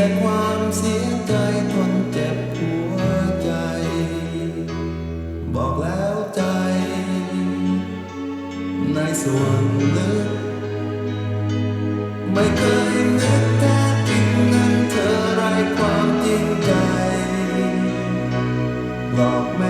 แต่ความเสียใจทนเจ็บหัวใจ บอกแล้วใจ ในส่วนลึก ไม่เคยนึกแท้จริงนั้นเธอไรความจริงใจหลอกแม่